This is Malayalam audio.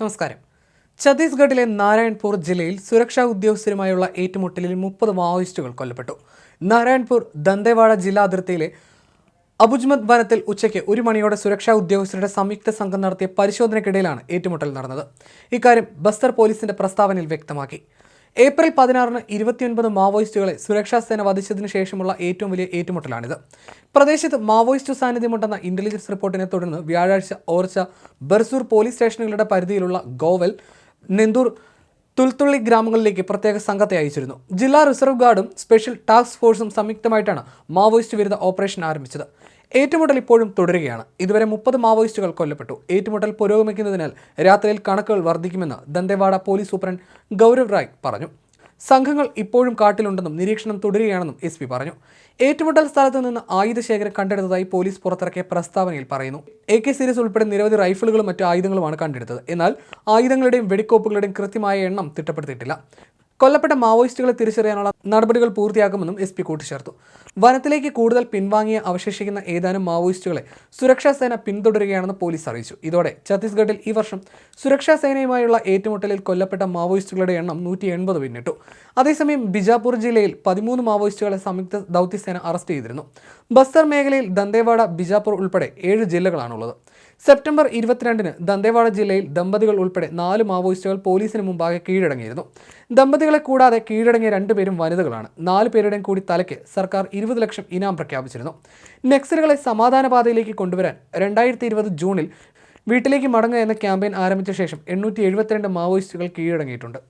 നമസ്കാരം. ഛത്തീസ്ഗഡിലെ നാരായൺപൂർ ജില്ലയിൽ സുരക്ഷാ ഉദ്യോഗസ്ഥരുമായുള്ള ഏറ്റുമുട്ടലിൽ മുപ്പത് മാവോയിസ്റ്റുകൾ കൊല്ലപ്പെട്ടു. നാരായൺപൂർ ദന്തേവാഡ ജില്ലാ അതിർത്തിയിലെ അബുജ്മത് വനത്തിൽ ഉച്ചയ്ക്ക് ഒരു മണിയോടെ സുരക്ഷാ ഉദ്യോഗസ്ഥരുടെ സംയുക്ത സംഘം നടത്തിയ പരിശോധനയ്ക്കിടയിലാണ് ഏറ്റുമുട്ടൽ നടന്നത്. ഇക്കാര്യം ബസ്തർ പോലീസിന്റെ പ്രസ്താവനയിൽ വ്യക്തമാക്കി. ഏപ്രിൽ പതിനാറിന് ഇരുപത്തിയൊൻപത് മാവോയിസ്റ്റുകളെ സുരക്ഷാ സേന വധിച്ചതിന് ശേഷമുള്ള ഏറ്റവും വലിയ ഏറ്റുമുട്ടലാണിത്. പ്രദേശത്ത് മാവോയിസ്റ്റ് സാന്നിധ്യമുണ്ടെന്ന ഇന്റലിജൻസ് റിപ്പോർട്ടിനെ തുടർന്ന് വ്യാഴാഴ്ച ഓർച്ച ബർസൂർ പോലീസ് സ്റ്റേഷനുകളുടെ പരിധിയിലുള്ള ഗോവൽ നെന്തൂർ തുൽത്തുള്ളി ഗ്രാമങ്ങളിലേക്ക് പ്രത്യേക സംഘത്തെ അയച്ചിരുന്നു. ജില്ലാ റിസർവ് ഗാർഡും സ്പെഷ്യൽ ടാസ്ക് ഫോഴ്സും സംയുക്തമായിട്ടാണ് മാവോയിസ്റ്റ് വിരുദ്ധ ഓപ്പറേഷൻ ആരംഭിച്ചത്. ഏറ്റുമുട്ടൽ ഇപ്പോഴും തുടരുകയാണ്. ഇതുവരെ മുപ്പത് മാവോയിസ്റ്റുകൾ കൊല്ലപ്പെട്ടു. ഏറ്റുമുട്ടൽ പുരോഗമിക്കുന്നതിനാൽ രാത്രിയിൽ കണക്കുകൾ വർദ്ധിക്കുമെന്ന് ദന്തേവാഡ പോലീസ് സൂപ്രണ്ട് ഗൗരവ് റായ് പറഞ്ഞു. സംഘങ്ങൾ ഇപ്പോഴും കാട്ടിലുണ്ടെന്നും നിരീക്ഷണം തുടരുകയാണെന്നും എസ് പി പറഞ്ഞു. ഏറ്റുമുട്ടൽ സ്ഥലത്ത് നിന്ന് ആയുധശേഖരം കണ്ടെടുത്തതായി പോലീസ് പുറത്തിറക്കിയ പ്രസ്താവനയിൽ പറയുന്നു. എ കെ സീരീസ് ഉൾപ്പെടെ നിരവധി റൈഫിളുകളും മറ്റു ആയുധങ്ങളുമാണ് കണ്ടെടുത്തത്. എന്നാൽ ആയുധങ്ങളുടെയും വെടിക്കോപ്പുകളുടെയും കൃത്യമായ എണ്ണം തിട്ടപ്പെടുത്തിയിട്ടില്ല. കൊല്ലപ്പെട്ട മാവോയിസ്റ്റുകളെ തിരിച്ചറിയാനുള്ള നടപടികൾ പൂർത്തിയാക്കുമെന്നും എസ് പി കൂട്ടിച്ചേർത്തു. വനത്തിലേക്ക് കൂടുതൽ പിൻവാങ്ങിയ അവശേഷിക്കുന്ന ഏതാനും മാവോയിസ്റ്റുകളെ സുരക്ഷാ സേന പിന്തുടരുകയാണെന്ന് പോലീസ് അറിയിച്ചു. ഇതോടെ ഛത്തീസ്ഗഡിൽ ഈ വർഷം സുരക്ഷാ സേനയുമായുള്ള ഏറ്റുമുട്ടലിൽ കൊല്ലപ്പെട്ട മാവോയിസ്റ്റുകളുടെ എണ്ണം നൂറ്റി എൺപത് പിന്നിട്ടു. അതേസമയം ബിജാപൂർ ജില്ലയിൽ പതിമൂന്ന് മാവോയിസ്റ്റുകളെ സംയുക്ത ദൗത്യസേന അറസ്റ്റ് ചെയ്തിരുന്നു. ബസ്തർ മേഖലയിൽ ദന്തേവാഡ ബിജാപൂർ ഉൾപ്പെടെ ഏഴ് ജില്ലകളാണുള്ളത്. സെപ്റ്റംബർ ഇരുപത്തിരണ്ടിന് ദന്തേവാഡ ജില്ലയിൽ ദമ്പതികൾ ഉൾപ്പെടെ നാല് മാവോയിസ്റ്റുകൾ പോലീസിന് മുമ്പാകെ കീഴടങ്ങിയിരുന്നു. ദമ്പതികളെ കൂടാതെ കീഴടങ്ങിയ രണ്ടുപേരും വനിതകളാണ്. നാല് പേരുടെയും കൂടി തലയ്ക്ക് സർക്കാർ ഇരുപത് ലക്ഷം ഇനാം പ്രഖ്യാപിച്ചിരുന്നു. നക്സലുകളെ സമാധാന പാതയിലേക്ക് കൊണ്ടുവരാൻ രണ്ടായിരത്തി ഇരുപത് ജൂണിൽ വീട്ടിലേക്ക് മടങ്ങുക എന്ന ക്യാമ്പയിൻ ആരംഭിച്ച ശേഷം എണ്ണൂറ്റി എഴുപത്തിരണ്ട് മാവോയിസ്റ്റുകൾ കീഴടങ്ങിയിട്ടുണ്ട്.